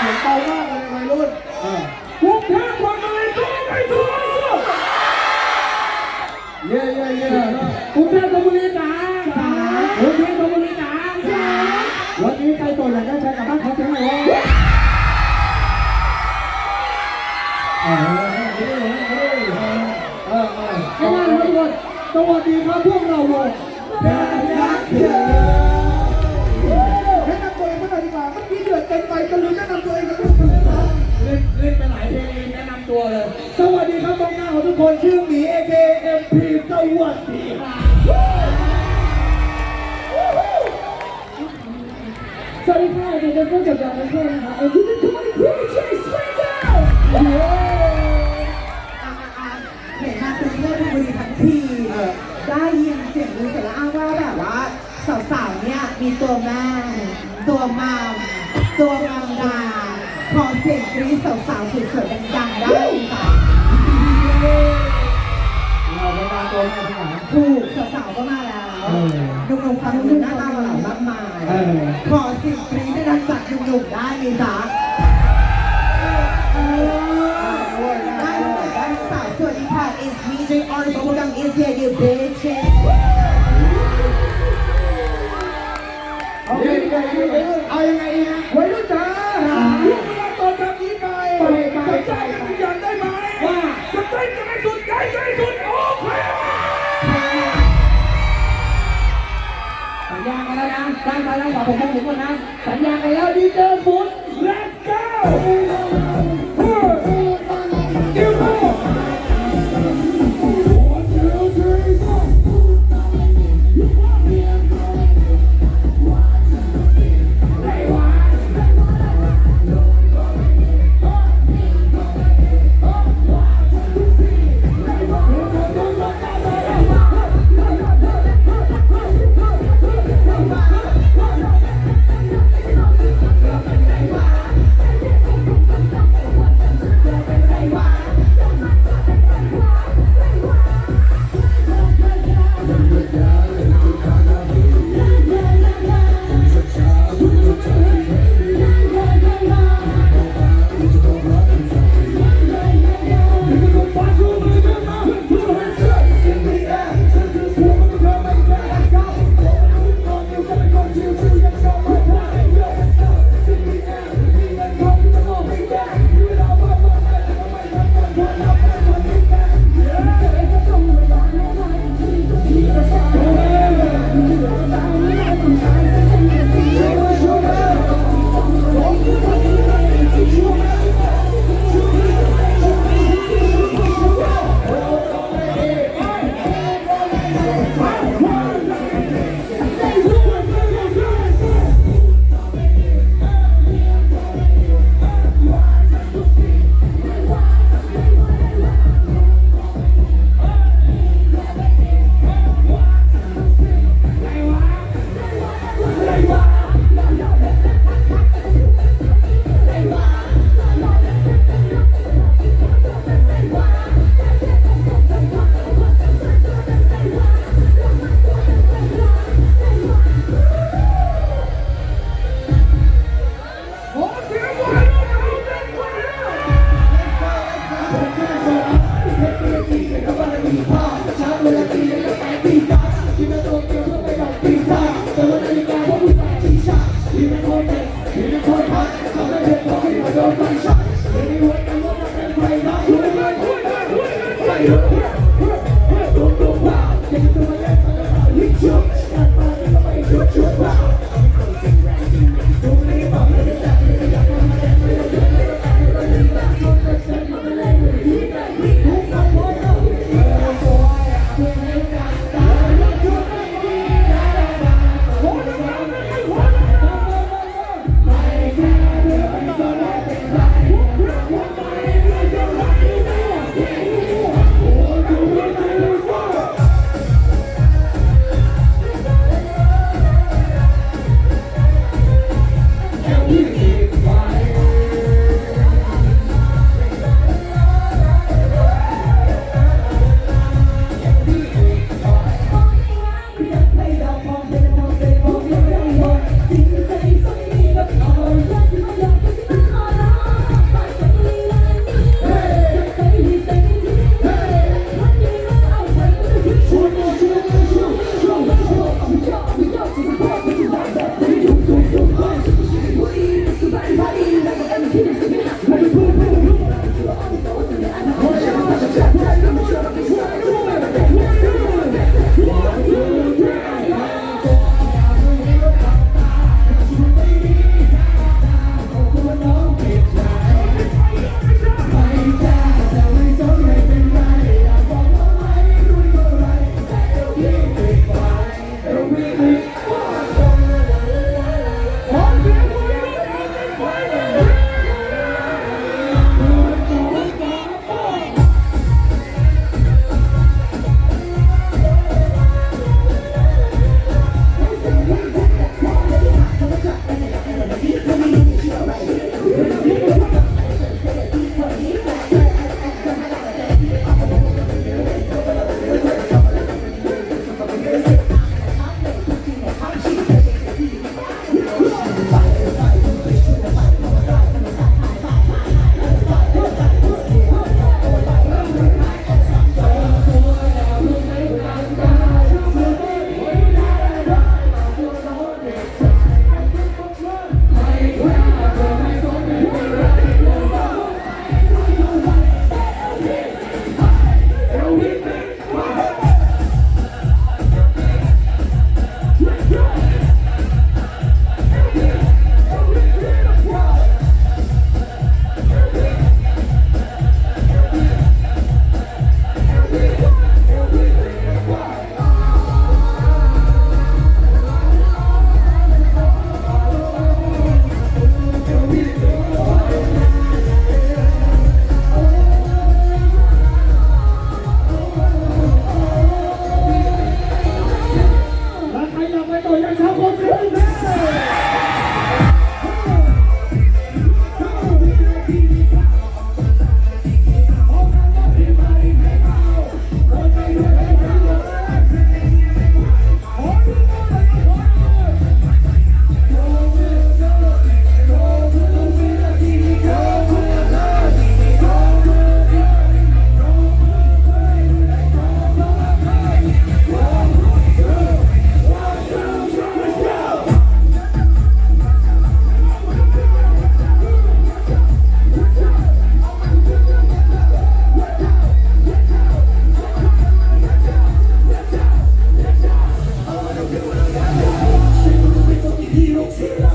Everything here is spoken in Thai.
เสียงเบามากเลยวัยรุ่นเออกรุงเทพคนอะไรก็ไม่ถูกเย่เย่เย่กรุงเทพธนบุรีจ๋ากรุงเทพธนบุรีจ๋าวันนี้ใครตัวอยากได้ใช้กับบ้านเขาถึงไหนวะเออเออเออเออให้ได้ครับทุกคนสวัสดีครับพวกเราวงแดนยักษ์เถื่อนแนะนำตัวเองหน่อยดีกว่าเมื่อกี้เดือดเกินไปจะลืมแนะนำ ทุกคนชื่อหมี AKMP สวัสดีครับสวัสดีค่ะเด็กๆก็จากจากประเทศนะคะเอ็นที่เป็นคอมมูนิตี้เชสสเปนเซอร์เห็นมาเป็นเพื่อนทำบุรีทั้งทีได้ยินเสียงลือเสร็จแล้วอ้างว่าแบบว่าสาวๆเนี่ยมีตัวแม่ตัวมามตัวมังดาขอเสียงกรี๊ดสาวๆสวยๆดังๆได้ค่ะ เราไปมาตัวแม่ที่ไหน ถูกสาวๆก็มาแล้วเออหนุ่มๆฟังดูหน้าตาหล่อมากมายเออ ขอเสียงกรี๊ดดังๆจากหนุ่มๆได้ไหมจ๊ะเออได้หมดได้สาวสวัสดีค่ะ It's me J R Bubblegum is here you bitches สัญญานแล้วนะตั้งใจแล้วบอกผมผมผมก่อนนะ สัญญากันแล้วดีเจฟุต let's go ดิ Even more ที่ลูกศิษย์เรา